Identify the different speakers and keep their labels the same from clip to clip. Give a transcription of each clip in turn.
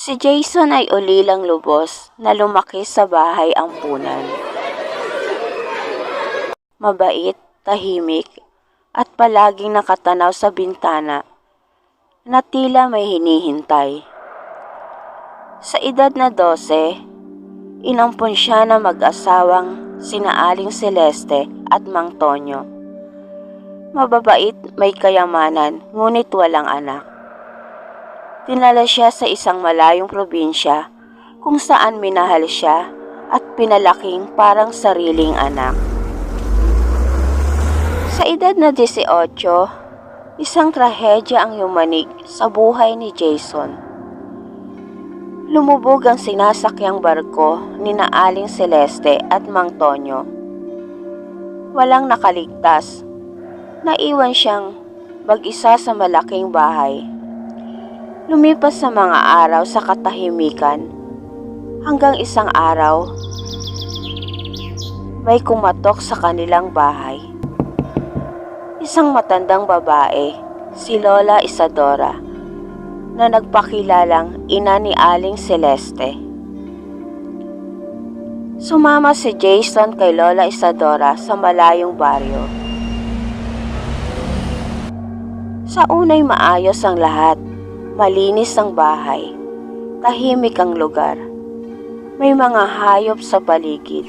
Speaker 1: Si Jason ay ulilang lubos na lumaki sa bahay ampunan. Mabait, tahimik, at palaging nakatanaw sa bintana na tila may hinihintay. Sa edad na 12, inampun siya na mag-asawang sinaaling Celeste at Mang Tonyo. Mababait, may kayamanan, ngunit walang anak. Dinala siya sa isang malayong probinsya kung saan minahal siya at pinalaking parang sariling anak. Sa edad na 18, isang trahedya ang yumanig sa buhay ni Jason. Lumubog ang sinasakyang barko ni Naaling Celeste at Mang Tonyo. Walang nakaligtas. Naiwan siyang mag-isa sa malaking bahay. Lumipas sa mga araw sa katahimikan hanggang isang araw may kumatok sa kanilang bahay. Isang matandang babae, si Lola Isadora, na nagpakilalang ina ni Aling Celeste. Sumama si Jason kay Lola Isadora sa malayong baryo. Sa unay maayos ang lahat, malinis ang bahay, tahimik ang lugar. May mga hayop sa paligid.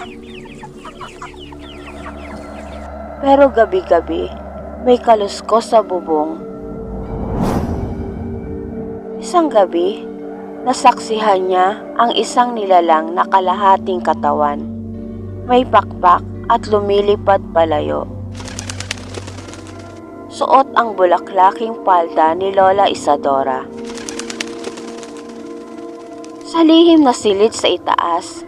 Speaker 1: Pero gabi-gabi, may kaluskos sa bubong. Isang gabi, nasaksihan niya ang isang nilalang na kalahating katawan. May pakpak at lumilipad palayo. Suot ang bulaklaking palda ni Lola Isadora. Sa lihim na silid sa itaas,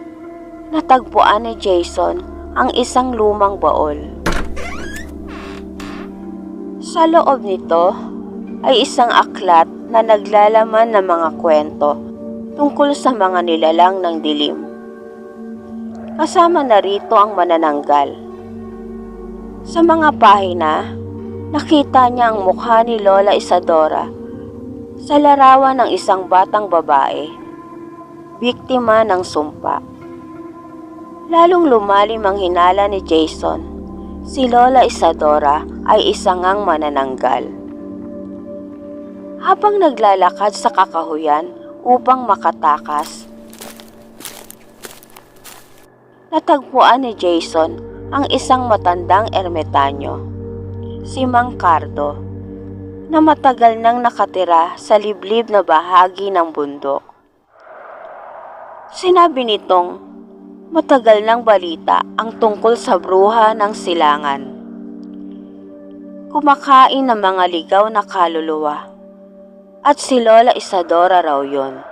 Speaker 1: natagpuan ni Jason ang isang lumang baol. Sa loob nito ay isang aklat na naglalaman ng mga kwento tungkol sa mga nilalang ng dilim. Kasama na rito ang manananggal. Sa mga pahina, nakita niya ang mukha ni Lola Isadora sa larawan ng isang batang babae, biktima ng sumpa. Lalong lumalim ang hinala ni Jason si Lola Isadora ay isangang manananggal. Habang naglalakad sa kakahuyan upang makatakas, natagpuan ni Jason ang isang matandang ermetanyo, si Mang Cardo, na matagal nang nakatira sa liblib na bahagi ng bundok. Sinabi nitong matagal ng balita ang tungkol sa bruha ng silangan. Kumakain ng mga ligaw na kaluluwa. At si Lola Isadora raw yun.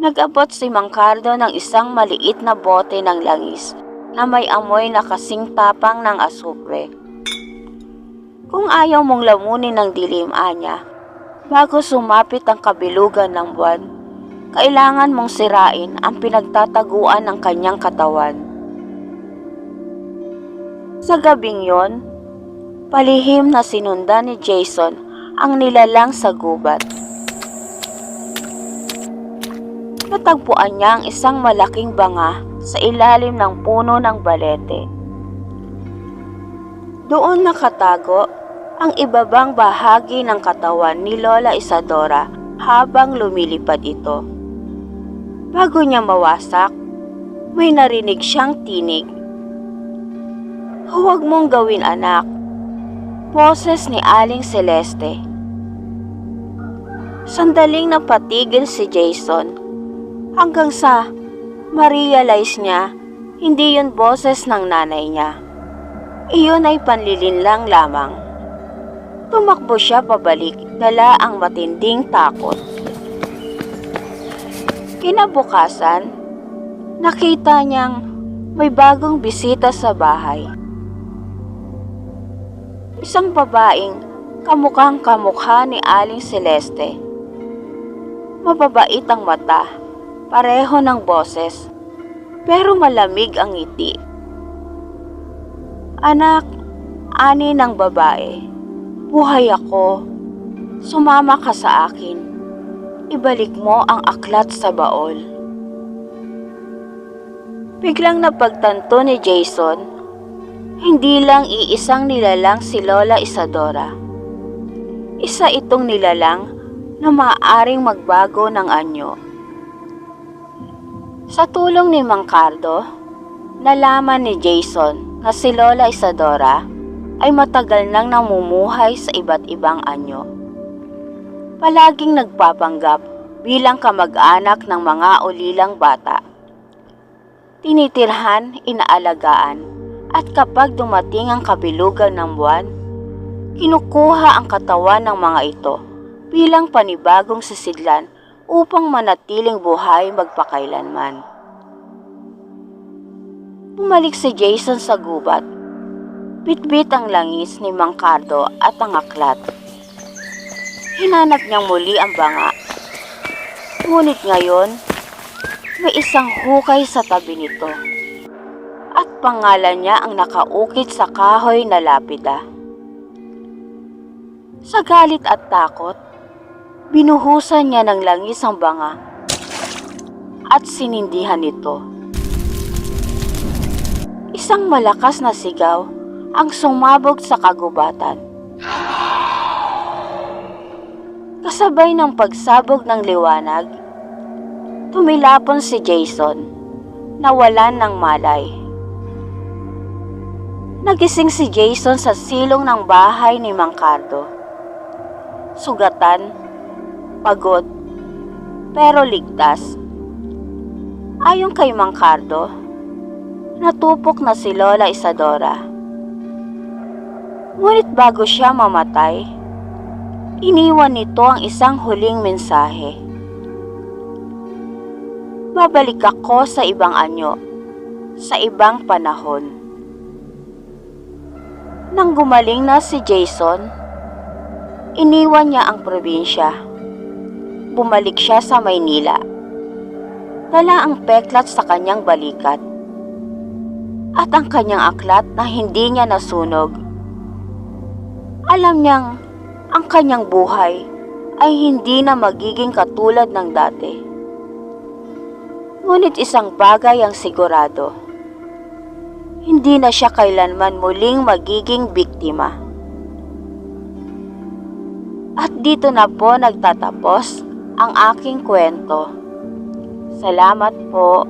Speaker 1: Nag-abot si Mang Cardo ng isang maliit na bote ng langis na may amoy na kasing tapang ng asupre. Kung ayaw mong lamunin ng dilim, Anya, bago sumapit ang kabilugan ng buwan, kailangan mong sirain ang pinagtataguan ng kanyang katawan. Sa gabing yon, palihim na sinundan ni Jason ang nilalang sa gubat. Natagpuan niya ang isang malaking banga sa ilalim ng puno ng balete. Doon nakatago ang ibabang bahagi ng katawan ni Lola Isadora habang lumilipad ito. Bago niya mawasak, may narinig siyang tinig. Huwag mong gawin anak. Boses ni Aling Celeste. Sandaling napatigil si Jason hanggang sa ma-realize niya hindi yun boses ng nanay niya. Iyon ay panlilinlang lamang. Tumakbo siya pabalik, dala ang matinding takot. Kinabukasan, nakita niyang may bagong bisita sa bahay. Isang babaeng kamukhang kamukha ni Aling Celeste. Mababait ang mata, pareho ng boses, pero malamig ang ngiti. Anak, ani ng babae, buhay ako, sumama ka sa akin. ibalik mo ang aklat sa baol. Biglang napagtanto ni Jason, hindi lang iisang nilalang si Lola Isadora. Isa itong nilalang na maaaring magbago ng anyo. Sa tulong ni Mang Cardo, nalaman ni Jason na si Lola Isadora ay matagal nang namumuhay sa iba't ibang anyo. Palaging nagpapanggap bilang kamag-anak ng mga ulilang bata. Tinitirhan, inaalagaan, at kapag dumating ang kabilugan ng buwan, kinukuha ang katawan ng mga ito bilang panibagong sisidlan upang manatiling buhay magpakailanman. Bumalik si Jason sa gubat. Bitbit ang langis ni Mang Cardo at ang aklat. Hinanap niyang muli ang banga. Ngunit ngayon, may isang hukay sa tabi nito. At pangalan niya ang nakaukit sa kahoy na lapida. Sa galit at takot, binuhusan niya ng langis ang banga at sinindihan ito. Isang malakas na sigaw ang sumabog sa kagubatan. Kasabay ng pagsabog ng liwanag, tumilapon si Jason, nawalan ng malay. Nagising si Jason sa silong ng bahay ni Mang Cardo. Sugatan, pagod, pero ligtas. Ayon kay Mang Cardo, natupok na si Lola Isadora. Ngunit bago siya mamatay, iniwan nito ang isang huling mensahe. Babalik ako sa ibang anyo, sa ibang panahon. Nang gumaling na si Jason, iniwan niya ang probinsya. Bumalik siya sa Maynila. Dala ang peklat sa kanyang balikat. At ang kanyang aklat na hindi niya nasunog. Alam niyang ang kanyang buhay ay hindi na magiging katulad ng dati. Ngunit isang bagay ang sigurado. Hindi na siya kailanman muling magiging biktima. At dito na po nagtatapos ang aking kwento. Salamat po.